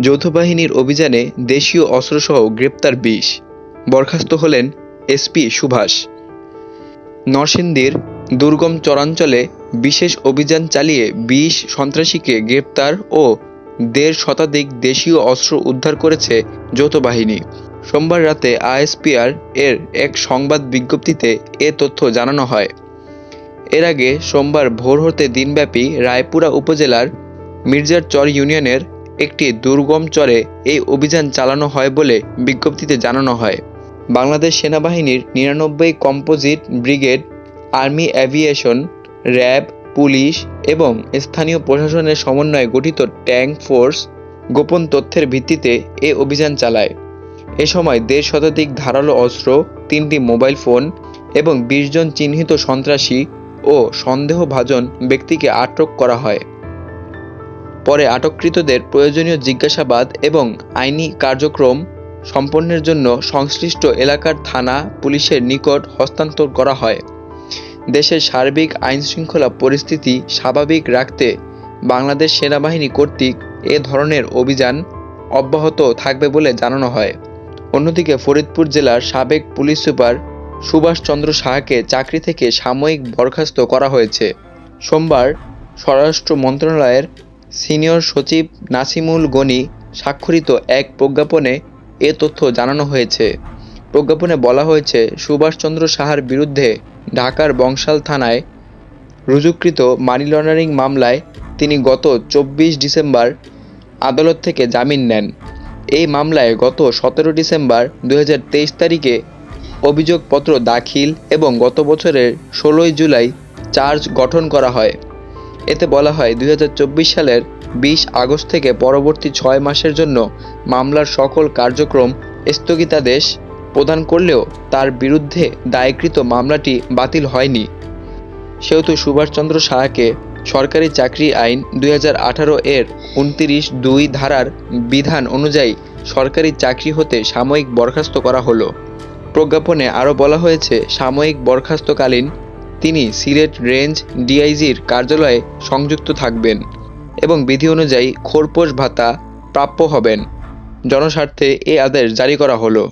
যৌথ বাহিনীর অভিযানে দেশীয় অস্ত্রসহ গ্রেপ্তার বিশ। বরখাস্ত হলেন এসপি সুভাষ। নরসিংদীর দুর্গম চরাঞ্চলে বিশেষ অভিযান চালিয়ে বিশ সন্ত্রাসীকে গ্রেপ্তার ও দেড় শতাধিক দেশীয় অস্ত্র উদ্ধার করেছে যৌথ বাহিনী সোমবার রাতে আইএসপিআর এর এক সংবাদ বিজ্ঞপ্তিতে এ তথ্য জানানো হয়। এর আগে সোমবার ভোর হতে দিনব্যাপী রায়পুরা উপজেলার মির্জার চর ইউনিয়নের একটি দুর্গম চরে এই অভিযান চালানো হয় বলে বিজ্ঞপ্তিতে জানানো হয়। বাংলাদেশ সেনাবাহিনীর নিরানব্বই composite brigade, army aviation RAB, police এবং স্থানীয় প্রশাসনের সমন্বয়ে গঠিত ট্যাঙ্ক ফোর্স গোপন তথ্যের ভিত্তিতে এ অভিযান চালায়। এ সময় দেড় শতাধিক ধারালো অস্ত্র, তিনটি মোবাইল ফোন এবং বিশ জন চিহ্নিত সন্ত্রাসী ও সন্দেহভাজন ব্যক্তিকে আটক করা হয়। পরে আটককৃতদের প্রয়োজনীয় জিজ্ঞাসাবাদ এবং আইনি কার্যক্রম সম্পন্নের জন্য সংশ্লিষ্ট এলাকার থানা পুলিশের নিকট হস্তান্তর করা হয়। দেশের সার্বিক আইনশৃঙ্খলা পরিস্থিতি স্বাভাবিক রাখতে বাংলাদেশ সেনাবাহিনী কর্তৃক এ ধরনের অভিযান অব্যাহত থাকবে বলে জানানো হয়। অন্যদিকে ফরিদপুর জেলার সাবেক পুলিশ সুপার সুভাষচন্দ্র সাহাকে চাকরি থেকে সাময়িক বরখাস্ত করা হয়েছে। সোমবার স্বরাষ্ট্র মন্ত্রণালয়ের সিনিয়র সচিব নাসিমুল গনি স্বাক্ষরিত এক প্রজ্ঞাপনে এ তথ্য জানানো হয়েছে। প্রজ্ঞাপনে বলা হয়েছে, সুভাষচন্দ্র সাহার বিরুদ্ধে ঢাকার বংশাল থানায় রুজুকৃত মানি লন্ডারিং মামলায় তিনি গত চব্বিশ ডিসেম্বর আদালত থেকে জামিন নেন। এই মামলায় গত সতেরো ডিসেম্বর দু হাজার তেইশ তারিখে অভিযোগপত্র দাখিল এবং গত বছরের ষোলোই জুলাই চার্জ গঠন করা হয়। এতে বলা হয় দুই হাজার চব্বিশ সালের বিশ আগস্ট থেকে পরবর্তী ছয় মাসের জন্য মামলার সকল কার্যক্রম স্থগিতাদেশ প্রদান করলেও তার বিরুদ্ধে দায়কৃত মামলাটি বাতিল হয়নি। সেহেতু সুভাষচন্দ্র সাহাকে সরকারি চাকরি আইন দুই হাজার আঠারো এর উনতিরিশ দুই ধারার বিধান অনুযায়ী সরকারি চাকরি হতে সাময়িক বরখাস্ত করা হলো। প্রজ্ঞাপনে আরও বলা হয়েছে, সাময়িক বরখাস্তকালীন তিনি সিলেট রেঞ্জ ডিআইজির কার্যালয়ে সংযুক্ত থাকবেন এবং বিধি অনুযায়ী খোরপোশ ভাতা প্রাপ্য হবেন। জনস্বার্থে এ আদেশ জারি করা হলো।